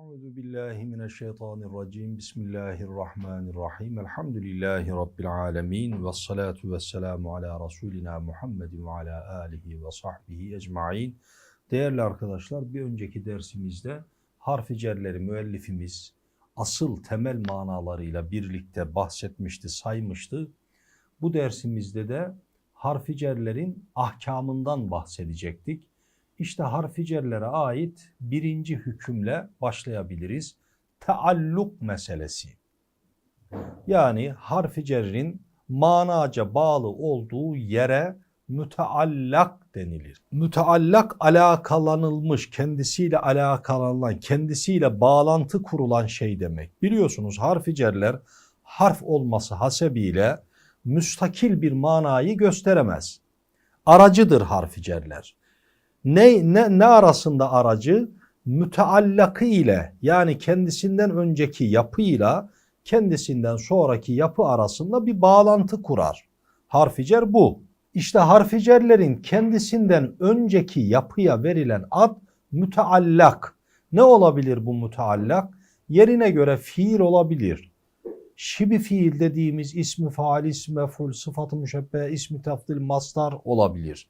Euzu billahi mineşşeytanirracim. Bismillahirrahmanirrahim. Elhamdülillahi rabbil alamin ve salatu vesselamu ala rasulina Muhammedin ve ala alihi ve sahbihi ecmaîn. Değerli arkadaşlar, bir önceki dersimizde harfi cerleri müellifimiz asıl temel manalarıyla birlikte bahsetmişti, saymıştı. Bu dersimizde de harfi cerlerin ahkamından bahsedecektik. İşte harfi cerlere ait birinci hükümle başlayabiliriz. Taalluk meselesi. Yani harfi cerrin manaca bağlı olduğu yere müteallak denilir. Müteallak alakalanılmış, kendisiyle alakalanılan, kendisiyle bağlantı kurulan şey demek. Biliyorsunuz harfi cerler harf olması hasebiyle müstakil bir manayı gösteremez. Aracıdır harfi cerler. Ne, ne, ne arasında aracı? Müteallakı ile yani kendisinden önceki yapıyla kendisinden sonraki yapı arasında bir bağlantı kurar. Harficer bu. İşte harficerlerin kendisinden önceki yapıya verilen ad müteallak. Ne olabilir bu müteallak? Yerine göre fiil olabilir. Şibi fiil dediğimiz ismi faal, ismi mef'ul, sıfatı müşebbe, ismi tafdil, mastar olabilir.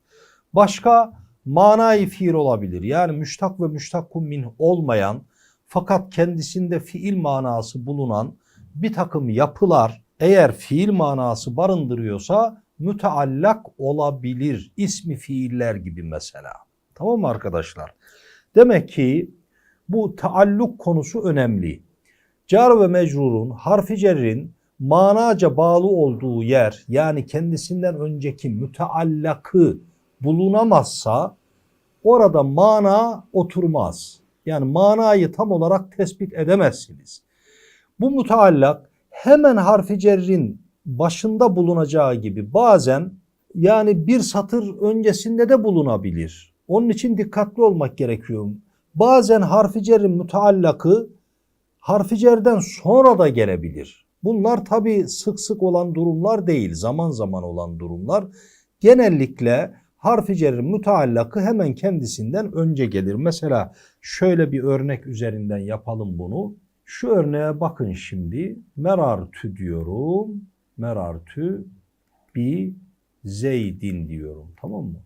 Başka manayı fiil olabilir. Yani müştak ve müştakun min olmayan fakat kendisinde fiil manası bulunan bir takım yapılar eğer fiil manası barındırıyorsa müteallak olabilir. İsmi fiiller gibi mesela. Tamam mı arkadaşlar? Demek ki bu taalluk konusu önemli. Car ve mecrurun harfi cerrin manaca bağlı olduğu yer yani kendisinden önceki müteallakı bulunamazsa orada mana oturmaz. Yani manayı tam olarak tespit edemezsiniz. Bu muteallak hemen harfi cerrin başında bulunacağı gibi bazen yani bir satır öncesinde de bulunabilir. Onun için dikkatli olmak gerekiyor. Bazen harfi cerrin müteallakı harfi cerden sonra da gelebilir. Bunlar tabi sık sık olan durumlar değil, zaman zaman olan durumlar. Genellikle harfi cerrin müteallakı hemen kendisinden önce gelir. Mesela şöyle bir örnek üzerinden yapalım bunu. Şu örneğe bakın şimdi. Merartü diyorum. Merartü bi zeydin diyorum. Tamam mı?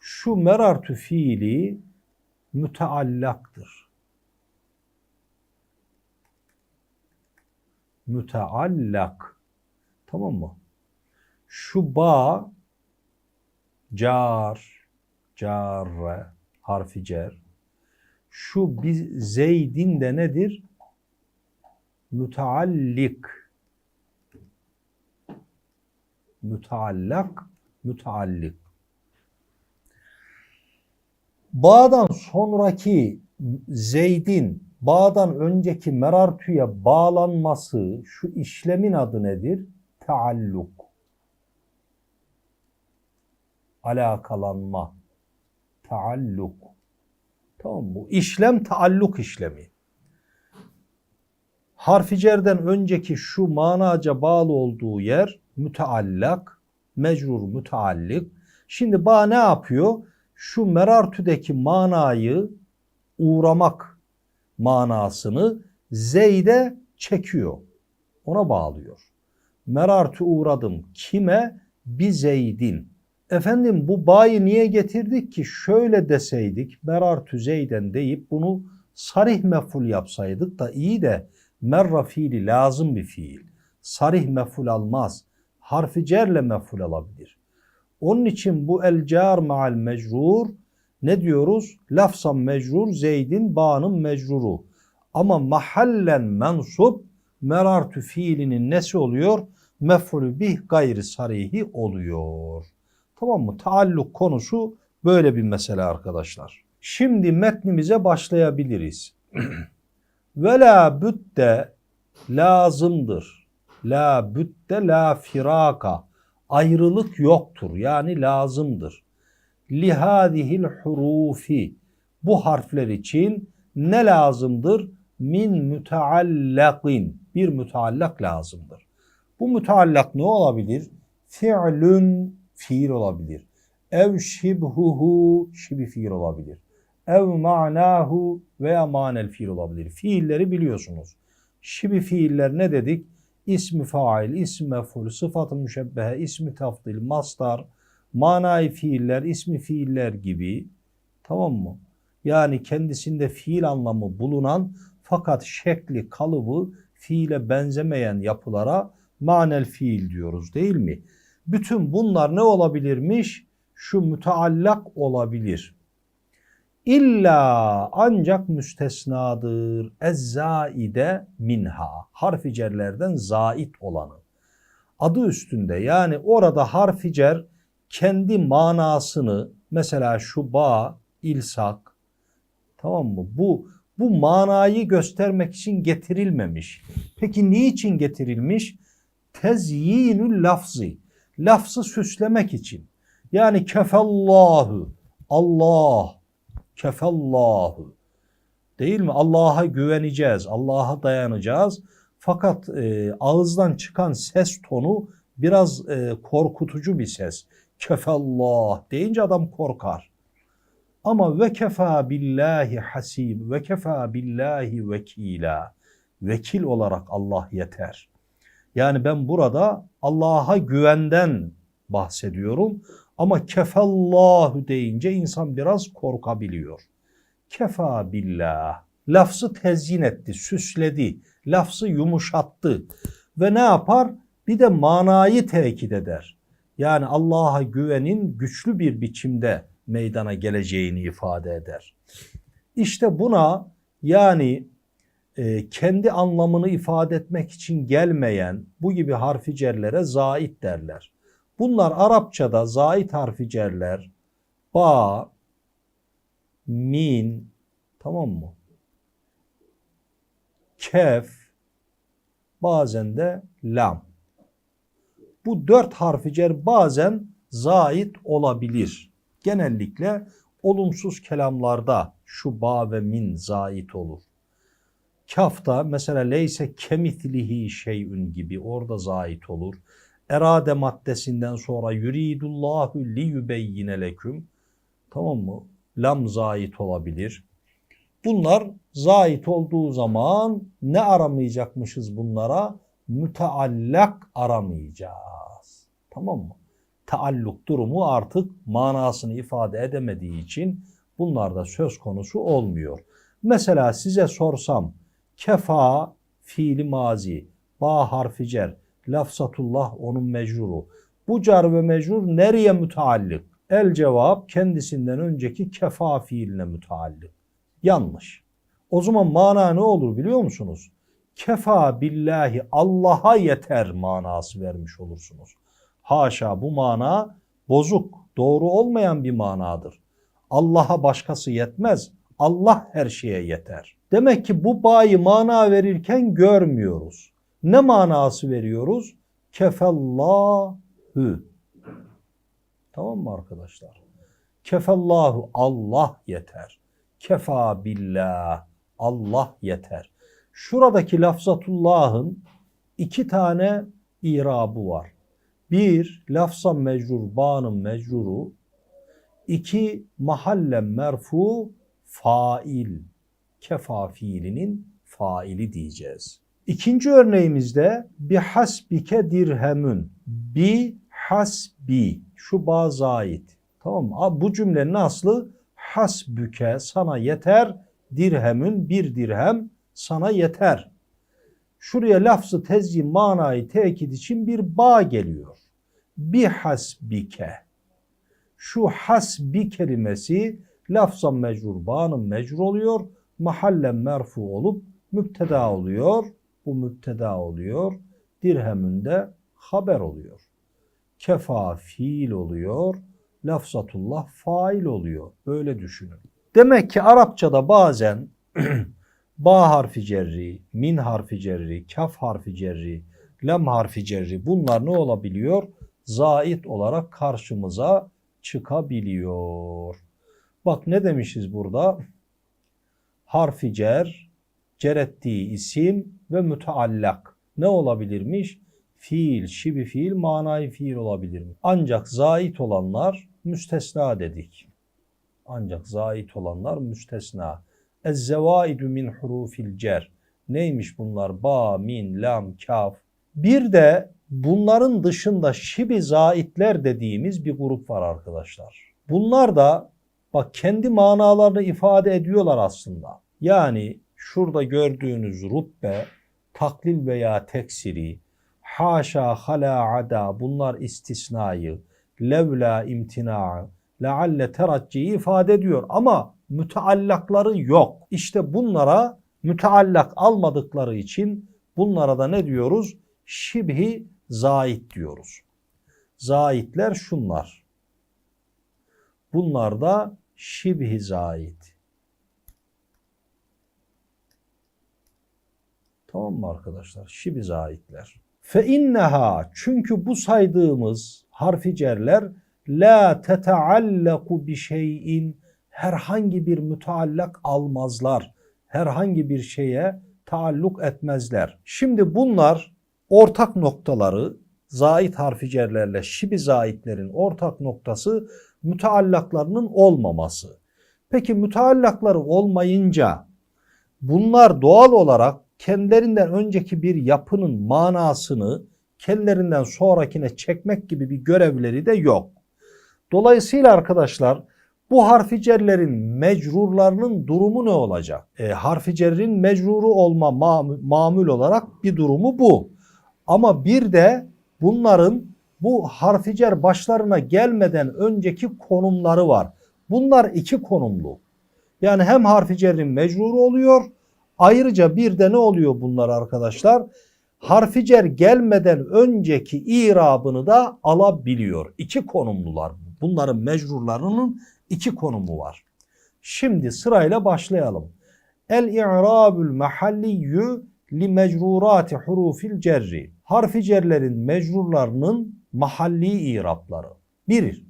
Şu merartü fiili müteallaktır. Müteallak. Tamam mı? Şu ba car, carre, harfi cer. Şu bir zeydin de nedir? Müteallik. Müteallak, müteallik. Bağdan sonraki zeydin, bağdan önceki merartüye bağlanması, şu işlemin adı nedir? Taalluk alakalanma, taalluk. Tamam? Bu işlem taalluk işlemi. Harficerden önceki şu manaca bağlı olduğu yer müteallak, mecrur müteallik. Şimdi ba ne yapıyor? Şu merartüdeki manayı uğramak manasını zeyde çekiyor. Ona bağlıyor. Merartü uğradım kime? Bi zeydin. Efendim bu bayi niye getirdik ki? Şöyle deseydik merar tüzeyden deyip bunu sarih meful yapsaydık da iyi de merra fiili lazım bir fiil. Sarih meful almaz. Harfi cerle meful alabilir. Onun için bu el car maal mecrur ne diyoruz? Lafzan mecrur zeydin bağının mecruru. Ama mahallen mensup merartü fiilinin nesi oluyor? Mefulü bih gayri sarihi oluyor. Tamam mı? Taalluk konusu böyle bir mesele arkadaşlar. Şimdi metnimize başlayabiliriz. Ve la bütte lazımdır. La bütte la firaka. Ayrılık yoktur. Yani lazımdır. Lihadihil hurufi. Bu harfler için ne lazımdır? Min müteallakin. Bir müteallak lazımdır. Bu müteallak ne olabilir? Fi'lün fiil olabilir. Ev şibhuhu şibi fiil olabilir. ev ma'nahu veya manel fiil olabilir. Fiilleri biliyorsunuz. Şibi fiiller ne dedik? İsmi fail, ismi mef'ul, sıfatı müşebbehe, ismi tafdil, mastar, manayı fiiller, ismi fiiller gibi. Tamam mı? Yani kendisinde fiil anlamı bulunan fakat şekli, kalıbı fiile benzemeyen yapılara manel fiil diyoruz değil mi? Bütün bunlar ne olabilirmiş? Şu müteallak olabilir. İlla ancak müstesnadır. Ez-zaide minha. Harfi cerlerden zait olanı. Adı üstünde yani orada harfi cer kendi manasını mesela şu bağ, ilsak tamam mı? Bu bu manayı göstermek için getirilmemiş. Peki niçin getirilmiş? Tezyinül lafzı. Lafzı süslemek için. Yani kefallahu. Allah. Kefallahu. Değil mi? Allah'a güveneceğiz. Allah'a dayanacağız. Fakat e, ağızdan çıkan ses tonu biraz e, korkutucu bir ses. Kefallah deyince adam korkar. Ama ve kefa billahi hasib ve kefa billahi vekila. Vekil olarak Allah yeter. Yani ben burada Allah'a güvenden bahsediyorum. Ama kefallahu deyince insan biraz korkabiliyor. Kefa billah. Lafzı tezyin etti, süsledi. Lafzı yumuşattı. Ve ne yapar? Bir de manayı tekit eder. Yani Allah'a güvenin güçlü bir biçimde meydana geleceğini ifade eder. İşte buna yani e, kendi anlamını ifade etmek için gelmeyen bu gibi harfi cerlere zait derler. Bunlar Arapçada zait harfi cerler ba, min, tamam mı? Kef, bazen de lam. Bu dört harfi cer bazen zait olabilir. Genellikle olumsuz kelamlarda şu ba ve min zait olur. Kafta mesela leyse kemitlihi şeyün gibi orada zait olur. Erade maddesinden sonra yuridullahu li yubeyyine leküm. Tamam mı? Lam zait olabilir. Bunlar zait olduğu zaman ne aramayacakmışız bunlara? Müteallak aramayacağız. Tamam mı? Taalluk durumu artık manasını ifade edemediği için bunlarda söz konusu olmuyor. Mesela size sorsam kefa fiili mazi, ba harfi cer, lafzatullah onun mecruru. Bu car ve mecrur nereye müteallik? El cevap kendisinden önceki kefa fiiline müteallik. Yanlış. O zaman mana ne olur biliyor musunuz? Kefa billahi Allah'a yeter manası vermiş olursunuz. Haşa bu mana bozuk, doğru olmayan bir manadır. Allah'a başkası yetmez. Allah her şeye yeter. Demek ki bu bayi mana verirken görmüyoruz. Ne manası veriyoruz? Kefallahu. Tamam mı arkadaşlar? Kefallahu Allah yeter. Kefa billah Allah yeter. Şuradaki lafzatullahın iki tane irabı var. Bir, lafza mecrur, bağının mecruru. İki, mahallen merfu, fail. Kefa fiilinin faili diyeceğiz. İkinci örneğimizde bi hasbike dirhemün. Bi hasbi. Şu bazı ait. Tamam mı? Bu cümlenin aslı hasbüke sana yeter dirhemün bir dirhem sana yeter. Şuraya lafzı tezyin manayı tekit için bir ba geliyor. Bi hasbike. Şu hasbi kelimesi lafzan mecrur bağının mecrur oluyor. Mahallen merfu olup müpteda oluyor. Bu müpteda oluyor. Dirhemünde haber oluyor. Kefa fiil oluyor. Lafzatullah fail oluyor. Böyle düşünün. Demek ki Arapçada bazen ba harfi cerri, min harfi cerri, kaf harfi cerri, lam harfi cerri bunlar ne olabiliyor? Zait olarak karşımıza çıkabiliyor. Bak ne demişiz burada? Harfi cer, cer ettiği isim ve müteallak. Ne olabilirmiş? Fiil, şibi fiil, manayı fiil olabilir mi? Ancak zait olanlar müstesna dedik. Ancak zait olanlar müstesna. Ez-zevaidu min hurufil cer. Neymiş bunlar? Ba, min, lam, kaf. Bir de bunların dışında şibi zaitler dediğimiz bir grup var arkadaşlar. Bunlar da bak kendi manalarını ifade ediyorlar aslında. Yani şurada gördüğünüz rubbe, taklil veya teksiri, haşa, hala, ada bunlar istisnayı, levla imtina, lealle teracciyi ifade ediyor ama müteallakları yok. İşte bunlara müteallak almadıkları için bunlara da ne diyoruz? Şibhi zait diyoruz. Zaitler şunlar. Bunlar da şibhi zait. Tamam mı arkadaşlar? Şibhi zaitler. Fe inneha çünkü bu saydığımız harfi cerler la tetaallaku bi şeyin herhangi bir müteallak almazlar. Herhangi bir şeye taalluk etmezler. Şimdi bunlar ortak noktaları zait harfi cerlerle şibi zaitlerin ortak noktası müteallaklarının olmaması. Peki müteallakları olmayınca bunlar doğal olarak kendilerinden önceki bir yapının manasını kendilerinden sonrakine çekmek gibi bir görevleri de yok. Dolayısıyla arkadaşlar bu harfi cerlerin mecrurlarının durumu ne olacak? E, harfi mecruru olma ma mamül olarak bir durumu bu. Ama bir de bunların bu harfi cer başlarına gelmeden önceki konumları var. Bunlar iki konumlu. Yani hem harfi cerrin mecruru oluyor. Ayrıca bir de ne oluyor bunlar arkadaşlar? Harfi cer gelmeden önceki irabını da alabiliyor. İki konumlular. Bunların mecrurlarının iki konumu var. Şimdi sırayla başlayalım. El-i'rabül mahalliyyü li mecrurati hurufil cerri. Harfi cerlerin mecrurlarının mahalli irapları. Bir,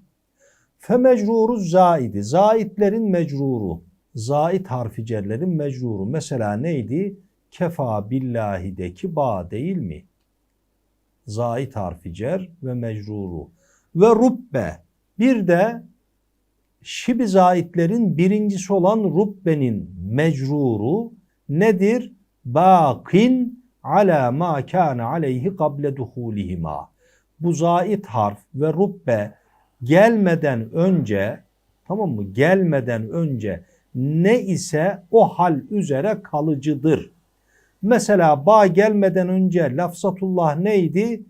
fe mecruru zaidi. Zaitlerin mecruru. Zait harfi cerlerin mecruru. Mesela neydi? Kefa billahideki ba değil mi? Zait harfi cer ve mecruru. Ve rubbe. Bir de şibi zaitlerin birincisi olan rubbenin mecruru nedir? Bakin ala ma kana aleyhi kable duhulihima. Bu zait harf ve rubbe gelmeden önce tamam mı? Gelmeden önce ne ise o hal üzere kalıcıdır. Mesela ba gelmeden önce lafzatullah neydi?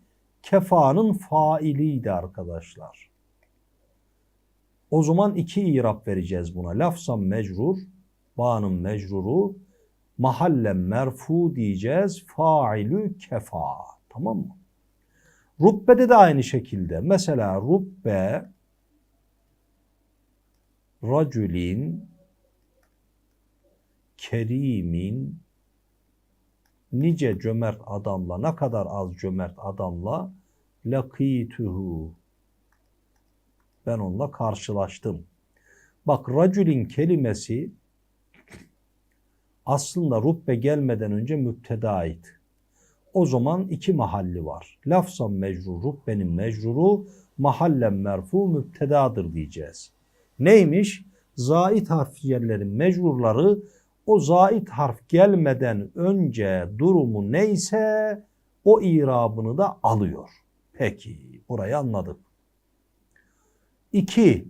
Kefanın failiydi arkadaşlar. O zaman iki irap vereceğiz buna. Lafzan mecrur, ba'nın mecruru, mahallen merfu diyeceğiz. Failü kefa. Tamam mı? Rubbe'de de aynı şekilde. Mesela rubbe racülin kerimin nice cömert adamla ne kadar az cömert adamla lakituhu ben onunla karşılaştım. Bak racülin kelimesi aslında rubbe gelmeden önce müptedaydı. O zaman iki mahalli var. Lafzan mecrur, rubbenin mecruru, mahallen merfu müptedadır diyeceğiz. Neymiş? Zait harfiyerlerin mecrurları o zait harf gelmeden önce durumu neyse o irabını da alıyor. Peki burayı anladık. 2.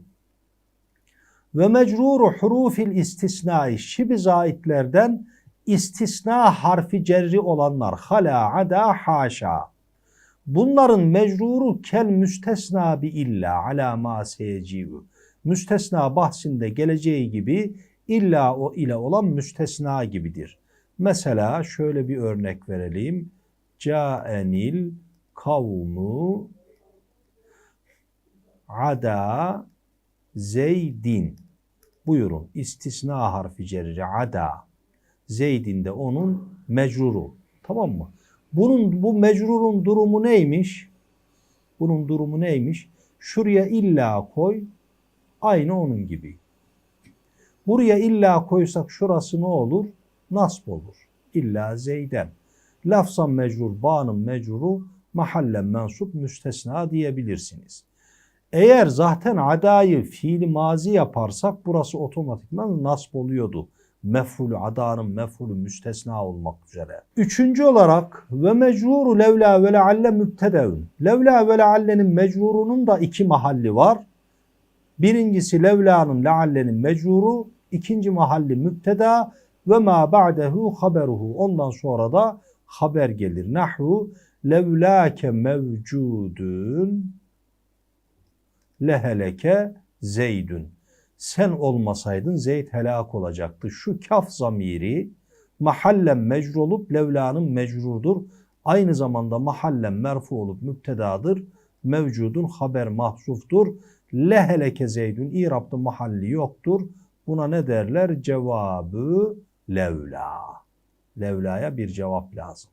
Ve mecruru hurufil istisnai şibi zaitlerden istisna harfi cerri olanlar hala ada haşa. Bunların mecruru kel müstesna bi illa ala ma seyeciu. Müstesna bahsinde geleceği gibi illa o ile olan müstesna gibidir. Mesela şöyle bir örnek verelim. Caenil kavmu ada zeydin. Buyurun istisna harfi cerri ada. Zeydin de onun mecruru. Tamam mı? Bunun bu mecrurun durumu neymiş? Bunun durumu neymiş? Şuraya illa koy. Aynı onun gibi. Buraya illa koysak şurası ne olur? Nasb olur. İlla zeyden. Lafzan mecrur, bağının mecruru, mahallen mensup, müstesna diyebilirsiniz. Eğer zaten adayı fiili mazi yaparsak burası otomatikman nasb oluyordu. Mef'ulü adanın mef'ulü müstesna olmak üzere. Üçüncü olarak ve mecruru levla ve lealle mübtedeun. Levla ve leallenin mecrurunun da iki mahalli var. Birincisi levla'nın leallenin mecruru, ikinci mahalli mübteda ve ma ba'dehu haberuhu. Ondan sonra da haber gelir. Nahvu levlake mevcudun leheleke zeydün. Sen olmasaydın Zeyd helak olacaktı. Şu kaf zamiri mahallen mecrur olup levlanın mecrurdur. Aynı zamanda mahallen merfu olup müptedadır. Mevcudun haber mahzuftur. Leheleke zeydün İrab'da mahalli yoktur. Buna ne derler? Cevabı levla. Levlaya bir cevap lazım.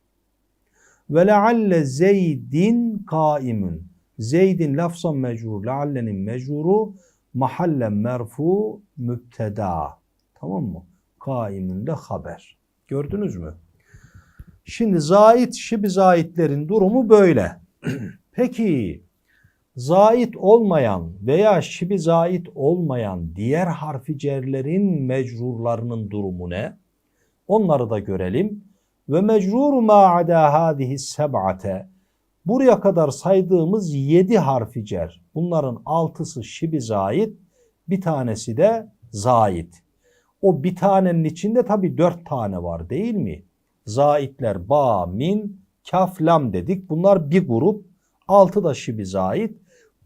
Ve lealle zeydin kaimun. Zeydin lafzan mecrur, leallenin mecruru mahallen merfu müpteda. Tamam mı? Kaimun de haber. Gördünüz mü? Şimdi zait, şibi zaitlerin durumu böyle. Peki zait olmayan veya şibi zait olmayan diğer harfi cerlerin mecrurlarının durumu ne? Onları da görelim. Ve mecruru ma ada hadihi seb'ate. Buraya kadar saydığımız yedi harfi cer. Bunların altısı şibi zait, bir tanesi de zait. O bir tanenin içinde tabi dört tane var değil mi? Zaitler ba, min, kaf, lam dedik. Bunlar bir grup. Altı da şibi zait.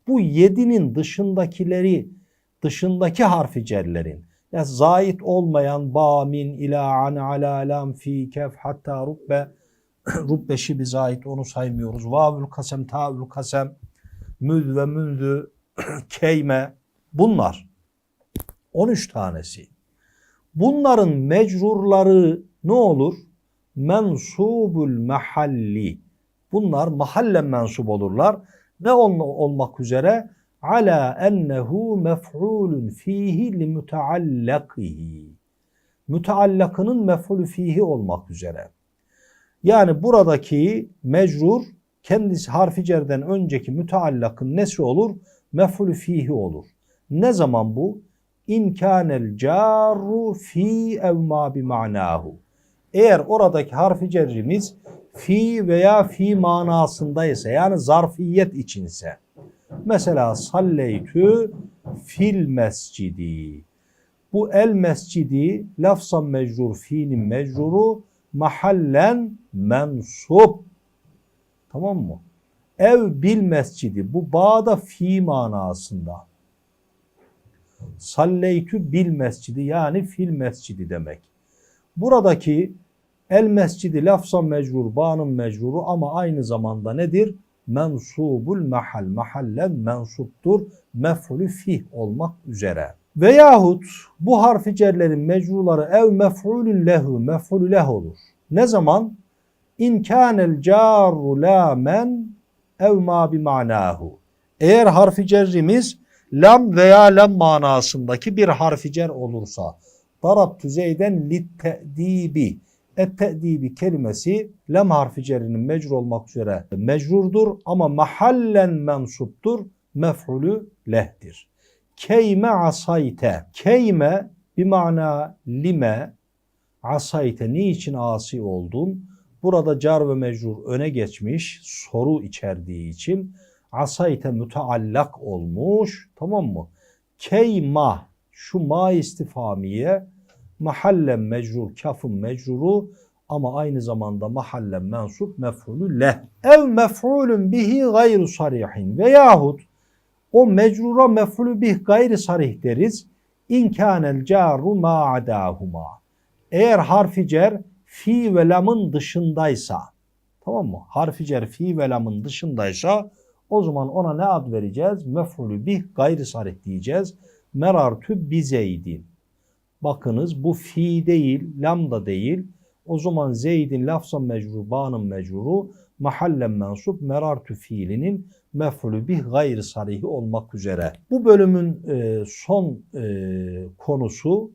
Bu yedinin dışındakileri, dışındaki harfi cerlerin yani zait olmayan ba, min, ila, an, ala, lam, fi, kef, hatta rubbe rubbe şibi zait onu saymıyoruz. Vavül kasem, tavül kasem, müz ve mündü, keyme bunlar. 13 tanesi. Bunların mecrurları ne olur? Mensubul mahalli. Bunlar mahallen mensup olurlar. Ne ol olmak üzere? Ala ennehu mef'ulun fihi li müteallakihi. Müteallakının mef'ulü fihi olmak üzere. Yani buradaki mecrur kendisi harfi cerden önceki müteallakın nesi olur? Mef'ulü fihi olur. Ne zaman bu? İn kânel carru fi ev ma bi ma'nahu. Eğer oradaki harfi cerrimiz fi veya fi manasındaysa yani zarfiyet içinse. Mesela salleytü fil mescidi. Bu el mescidi lafzan mecrur fiilin mecruru mahallen mensup. Tamam mı? Ev bil mescidi. Bu bağda fi manasında. Salleytü bil mescidi yani fil mescidi demek. Buradaki el mescidi lafzan mecrur, bağının mecruru ama aynı zamanda nedir? Mensubul mahal. Mahallen mensuptur. Mef'ulü fih olmak üzere. Veyahut bu harfi cerlerin mecruları ev mef'ulün lehu, mef'ulü leh olur. Ne zaman? İn kânel carru lâmen ev ma bi manahu. Eğer harfi cerrimiz lam veya lam manasındaki bir harfi cer olursa darabtu zeyden lit te'dibi et te'dibi kelimesi lam harfi cerinin mecrur olmak üzere mecrurdur ama mahallen mensuptur mef'ulü lehdir. Keyme asayte. Keyme bir mana lime asayte niçin asi oldun? Burada car ve mecrur öne geçmiş soru içerdiği için asayte müteallak olmuş tamam mı? Keyma şu ma istifamiye mahallen mecrur kafın mecruru ama aynı zamanda mahallen mensup mef'ulü leh. Ev mef'ulün bihi gayru sarihin veyahut o mecrura mef'ulü bih gayri sarih deriz. İn kânel caru ma adahuma. Eğer harfi cer fi ve lamın dışındaysa tamam mı? Harfi cer fi ve lamın dışındaysa o zaman ona ne ad vereceğiz? Mef'ulü bih gayri sarih diyeceğiz. Merartü bizeydin. Bakınız bu fi değil, lam da değil. O zaman Zeyd'in lafzan mecrur, bağının mecruru, mahallen mensup, merartü fiilinin mef'ulü bih gayri sarihi olmak üzere. Bu bölümün e, son e, konusu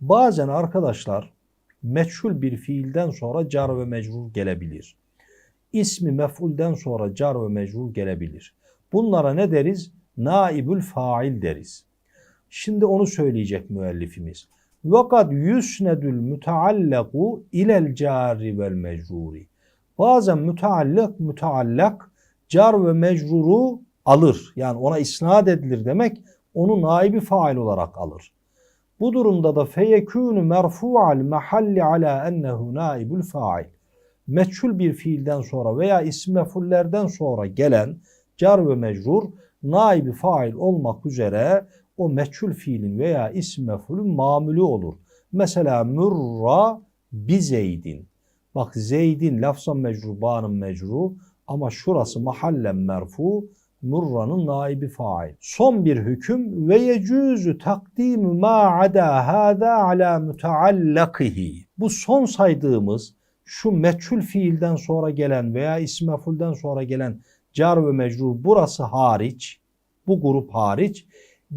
bazen arkadaşlar meçhul bir fiilden sonra car ve mecrur gelebilir. İsmi mef'ulden sonra car ve mecrur gelebilir. Bunlara ne deriz? naibül fail deriz. Şimdi onu söyleyecek müellifimiz. Vakat yusnedül müteallaku ilel cari vel mecruri. Bazen müteallak müteallak car ve mecruru alır. Yani ona isnat edilir demek onu naibi fail olarak alır. Bu durumda da feyekûnü merfu'al mahalli ala ennehu naibul fail. Meçhul bir fiilden sonra veya isim mefullerden sonra gelen car ve mecrur naibi fail olmak üzere o meçhul fiilin veya isim mefulün mamülü olur. Mesela mürra bi zeydin. Bak zeydin lafzan mecrur, bağının mecru ama şurası mahallen merfu, murranın naibi fail. Son bir hüküm ve yecuzu takdimu ma ada hada ala mutaallakihi. Bu son saydığımız şu meçhul fiilden sonra gelen veya isim mefulden sonra gelen car ve mecrur burası hariç, bu grup hariç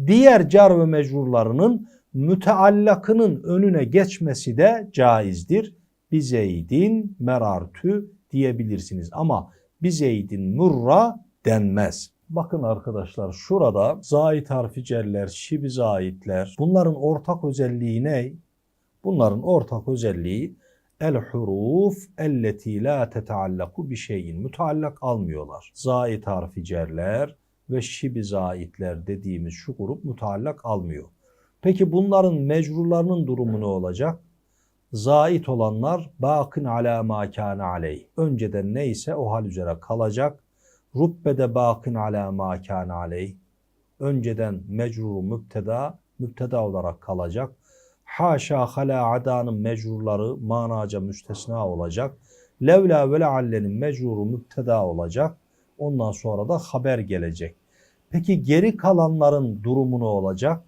diğer car ve mecrurlarının müteallakının önüne geçmesi de caizdir. Bizeydin merartü diyebilirsiniz ama bizeydin murra denmez. Bakın arkadaşlar şurada zait harfi cerler, şibi zaitler bunların ortak özelliği ne? Bunların ortak özelliği el huruf elleti la teteallaku bir şeyin müteallak almıyorlar. Zait harfi cerler ve şibi zaitler dediğimiz şu grup müteallak almıyor. Peki bunların mecrurlarının durumu ne olacak? Zait olanlar bakın ala ma kana aleyh. Önceden neyse o hal üzere kalacak. Rubbede bakın ala ma kana aleyh. Önceden mecruru müpteda, müpteda olarak kalacak. Haşa hala adanın mecrurları manaca müstesna olacak. Levla ve leallenin mecruru müpteda olacak. Ondan sonra da haber gelecek. Peki geri kalanların durumu ne olacak?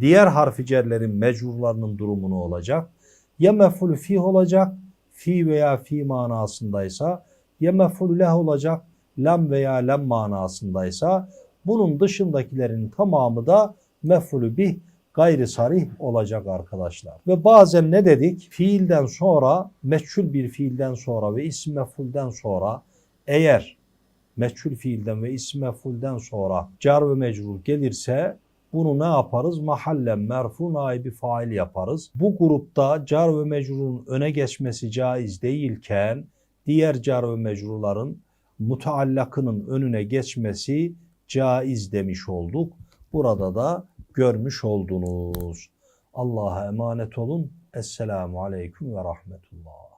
Diğer harficerlerin mecrurlarının durumu ne olacak? Ya mef'ulü fih olacak, fi veya fi manasındaysa, ya mef'ulü leh olacak, lam veya lem manasındaysa, bunun dışındakilerin tamamı da mef'ulü bih gayri sarih olacak arkadaşlar. Ve bazen ne dedik? Fiilden sonra, meçhul bir fiilden sonra ve isim mef'ulden sonra eğer meçhul fiilden ve isim mef'ulden sonra car ve mecrur gelirse bunu ne yaparız? Mahallen merfu naibi fail yaparız. Bu grupta car ve mecrurun öne geçmesi caiz değilken diğer car ve mecrurların mutaallakının önüne geçmesi caiz demiş olduk. Burada da görmüş oldunuz. Allah'a emanet olun. Esselamu Aleyküm ve Rahmetullah.